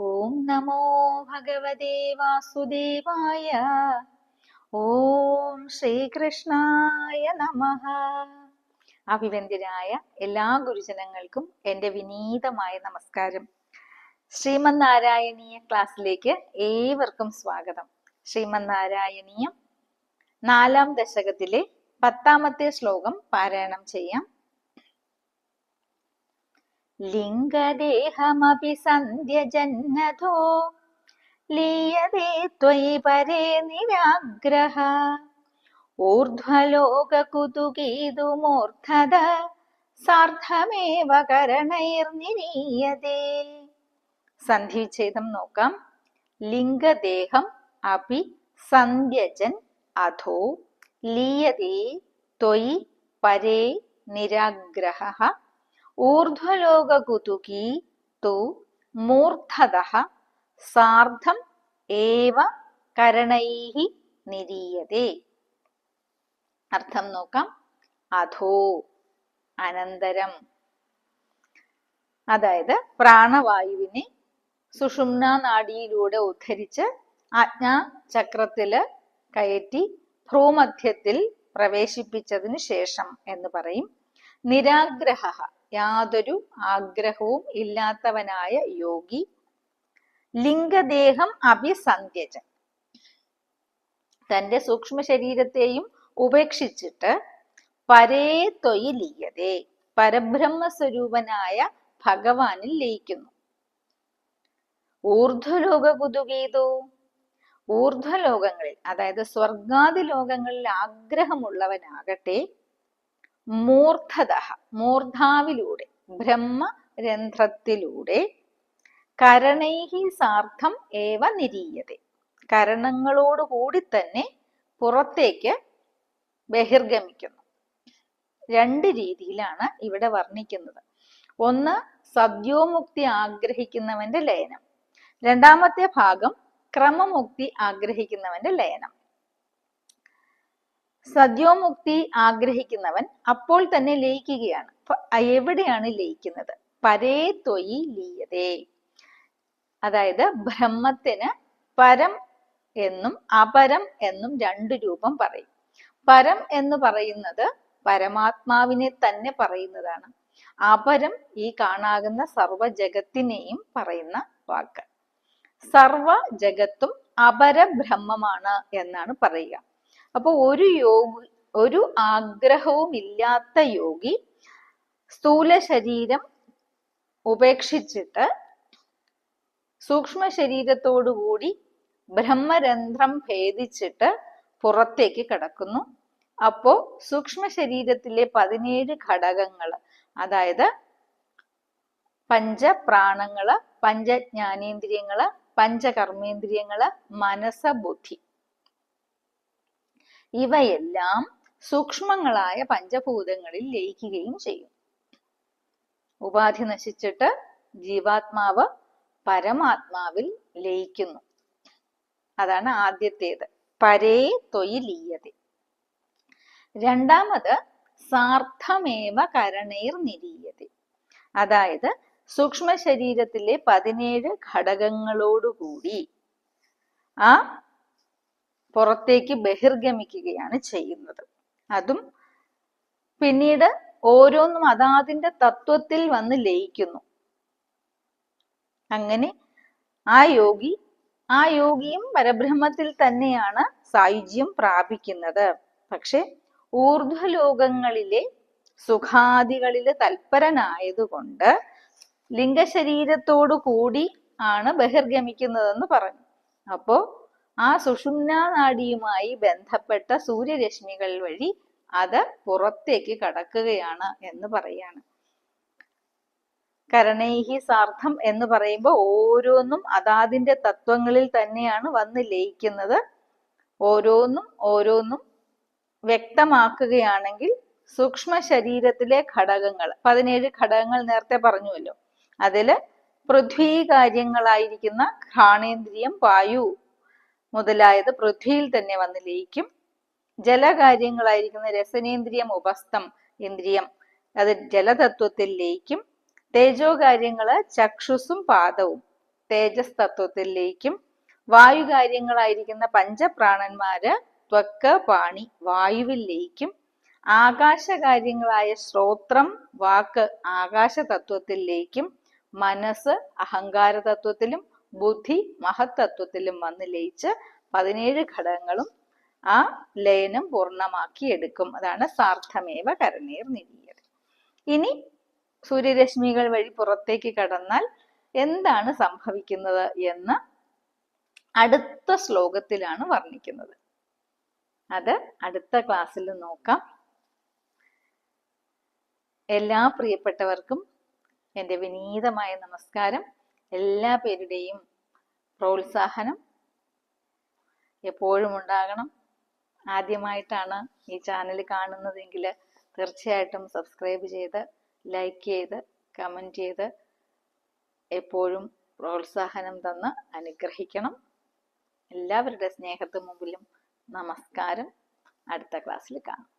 ഓം നമോ ഭഗവതേ വാസുദേവായ. ഓം ശ്രീകൃഷ്ണായ നമ. അഭിവന്ദ്യരായ എല്ലാ ഗുരുജനങ്ങൾക്കും എന്റെ വിനീതമായ നമസ്കാരം. ശ്രീമന്നാരായണീയ ക്ലാസ്സിലേക്ക് ഏവർക്കും സ്വാഗതം. ശ്രീമന്നാരായണീയം നാലാം ദശകത്തിലെ പത്താമത്തെ ശ്ലോകം പാരായണം ചെയ്യാം. ലിംഗദേഹമപി സന്ധ്യജന്നധോ ലീയതേ ത്വയി പരേ നിരാഗ്രഹ. ഊർധ്വലോകകുതുകീതുമൂർധത സാർദ്ധമേവ കരണൈർനിരീയതേ സന്ധിവിച്ഛേദം നോക്കാം. ലിംഗദേഹം അപി സന്ധ്യജൻ അധോ ലീയതേ ത്വയി പരേ നിരാഗ്രഹ. ഊർധ്വലോകകുതുകീ തു മൂർധത സാർദ്ധം ഏവ കരണൈഹി നിരീയതേ. അർത്ഥം നോക്കാം. അധോ അനന്തരം. അതായത് പ്രാണവായുവിനെ സുഷുമ്ന നാഡിയിലൂടെ ഉദ്ധരിച്ച് ആജ്ഞാ ചക്രത്തിൽ കയറ്റി ഭ്രൂമധ്യത്തിൽ പ്രവേശിപ്പിച്ചതിന് ശേഷം എന്ന് പറയും. നിരാഗ്രഹ യാതൊരു ആഗ്രഹവും ഇല്ലാത്തവനായ യോഗി. ലിംഗദേഹം അഭിസന്ധ്യജൻ തന്റെ സൂക്ഷ്മ ശരീരത്തെയും ഉപേക്ഷിച്ചിട്ട് പരേ തൊയിലീയതേ പരബ്രഹ്മ സ്വരൂപനായ ഭഗവാനിൽ ലയിക്കുന്നു. ഊർധ്വലോക കുതുകീതു ഊർധ്വലോകങ്ങളിൽ അതായത് സ്വർഗാദി ലോകങ്ങളിൽ ആഗ്രഹമുള്ളവനാകട്ടെ മൂർധത മൂർധാവിലൂടെ ബ്രഹ്മരന്ധ്രത്തിലൂടെ കരണൈഹി സാർത്ഥം ഏവ നിരീയത. കരണങ്ങളോട് കൂടി തന്നെ പുറത്തേക്ക് ബഹിർഗമിക്കുന്നു. രണ്ട് രീതിയിലാണ് ഇവിടെ വർണിക്കുന്നത്. ഒന്ന് സദ്യോമുക്തി ആഗ്രഹിക്കുന്നവന്റെ ലയനം. രണ്ടാമത്തെ ഭാഗം ക്രമമുക്തി ആഗ്രഹിക്കുന്നവന്റെ ലയനം. സദ്യോമുക്തി ആഗ്രഹിക്കുന്നവൻ അപ്പോൾ തന്നെ ലയിക്കുകയാണ്. എവിടെയാണ് ലയിക്കുന്നത്? പരേ തൊയി ലീയതേ. അതായത് ബ്രഹ്മത്തിന് പരം എന്നും അപരം എന്നും രണ്ടു രൂപം പറയും. പരം എന്ന് പറയുന്നത് പരമാത്മാവിനെ തന്നെ പറയുന്നതാണ്. അപരം ഈ കാണാകുന്ന സർവ ജഗത്തിനെയും പറയുന്ന വാക്ക്. സർവ ജഗത്തും അപരബ്രഹ്മമാണ് എന്നാണ് പറയുക. അപ്പൊ ഒരു യോഗി ഒരു ആഗ്രഹവും ഇല്ലാത്ത യോഗി സ്ഥൂല ശരീരം ഉപേക്ഷിച്ചിട്ട് സൂക്ഷ്മ ശരീരത്തോടുകൂടി ബ്രഹ്മരന്ധ്രം ഭേദിച്ചിട്ട് പുറത്തേക്ക് കിടക്കുന്നു. അപ്പോ സൂക്ഷ്മ ശരീരത്തിലെ പതിനേഴ് ഘടകങ്ങൾ അതായത് പഞ്ചപ്രാണങ്ങൾ പഞ്ചജ്ഞാനേന്ദ്രിയങ്ങൾ പഞ്ചകർമ്മേന്ദ്രിയങ്ങൾ മനസ്സ ബുദ്ധി ഇവയെല്ലാം സൂക്ഷ്മങ്ങളായ പഞ്ചഭൂതങ്ങളിൽ ലയിക്കുകയും ചെയ്യും. ഉപാധി നശിച്ചിട്ട് ജീവാത്മാവ് പരമാത്മാവിൽ ലയിക്കുന്നു. അതാണ് ആദ്യത്തേത്. പരേ തൊയിലീയത രണ്ടാമത് സാർത്ഥമേവ കരണേർ നിരീയത. അതായത് സൂക്ഷ്മ ശരീരത്തിലെ പതിനേഴ് ഘടകങ്ങളോടുകൂടി ആ പുറത്തേക്ക് ബഹിർഗമിക്കുകയാണ് ചെയ്യുന്നത്. അതും പിന്നീട് ഓരോന്നും അതാതിന്റെ തത്വത്തിൽ വന്ന് ലയിക്കുന്നു. അങ്ങനെ ആ യോഗി ആ യോഗിയും പരബ്രഹ്മത്തിൽ തന്നെയാണ് സായുജ്യം പ്രാപിക്കുന്നത്. പക്ഷെ ഊർധ്വലോകങ്ങളിലെ സുഖാദികളിൽ തൽപരനായതുകൊണ്ട് ലിംഗശരീരത്തോടു കൂടി ആണ് ബഹിർഗമിക്കുന്നതെന്ന് പറഞ്ഞു. അപ്പോ ആ സുഷുമ്നാ നാഡിയുമായി ബന്ധപ്പെട്ട സൂര്യരശ്മികൾ വഴി അത് പുറത്തേക്ക് കടക്കുകയാണ് എന്ന് പറയാണ്. കരണൈഹി സാർത്ഥം എന്ന് പറയുമ്പോൾ ഓരോന്നും അതാതിന്റെ തത്വങ്ങളിൽ തന്നെയാണ് വന്ന് ലയിക്കുന്നത്. ഓരോന്നും ഓരോന്നും വ്യക്തമാക്കുകയാണെങ്കിൽ സൂക്ഷ്മ ശരീരത്തിലെ ഘടകങ്ങൾ പതിനേഴ് ഘടകങ്ങൾ നേരത്തെ പറഞ്ഞുവല്ലോ. അതിൽ പൃഥ്വീ കാര്യങ്ങളായിരിക്കുന്ന ഘ്രാണേന്ദ്രിയം വായു മുതലായത് പൃഥ്വിയിൽ തന്നെ വന്ന് ലയിക്കും. ജലകാര്യങ്ങളായിരിക്കുന്ന രസനേന്ദ്രിയം ഉപസ്ഥം ഇന്ദ്രിയം അത് ജലതത്വത്തിൽ ലയിക്കും. തേജോ കാര്യങ്ങൾ ചക്ഷുസും പാദവും തേജസ് തത്വത്തിലേക്കും വായു കാര്യങ്ങളായിരിക്കുന്ന പഞ്ചപ്രാണന്മാര് ത്വക്ക് പാണി വായുവിലേക്കും ആകാശ ആകാശകാര്യങ്ങളായ ശ്രോത്രം വാക്ക് ആകാശ തത്വത്തിൽ ലയിക്കും. മനസ്സ് അഹങ്കാര തത്വത്തിലും ബുദ്ധി മഹത്തത്വത്തിലും വന്ന് ലയിച്ച് പതിനേഴ് ഘടകങ്ങളും ആ ലയനം പൂർണമാക്കി എടുക്കും. അതാണ് സാർത്ഥമേവ കരണീർ നിരീയർ. ഇനി സൂര്യരശ്മികൾ വഴി പുറത്തേക്ക് കടന്നാൽ എന്താണ് സംഭവിക്കുന്നത് എന്ന് അടുത്ത ശ്ലോകത്തിലാണ് വർണിക്കുന്നത്. അത് അടുത്ത ക്ലാസ്സിൽ നോക്കാം. എല്ലാ പ്രിയപ്പെട്ടവർക്കും എന്റെ വിനീതമായ നമസ്കാരം. എല്ലാ പേരുടെയും പ്രോത്സാഹനം എപ്പോഴും ഉണ്ടാകണം. ആദ്യമായിട്ടാണ് ഈ ചാനൽ കാണുന്നതെങ്കിൽ തീർച്ചയായിട്ടും സബ്സ്ക്രൈബ് ചെയ്ത് ലൈക്ക് ചെയ്ത് കമന്റ് ചെയ്ത് എപ്പോഴും പ്രോത്സാഹനം തന്ന് അനുഗ്രഹിക്കണം. എല്ലാവരുടെ സ്നേഹത്തിന് മുമ്പിലും നമസ്കാരം. അടുത്ത ക്ലാസ്സിൽ കാണാം.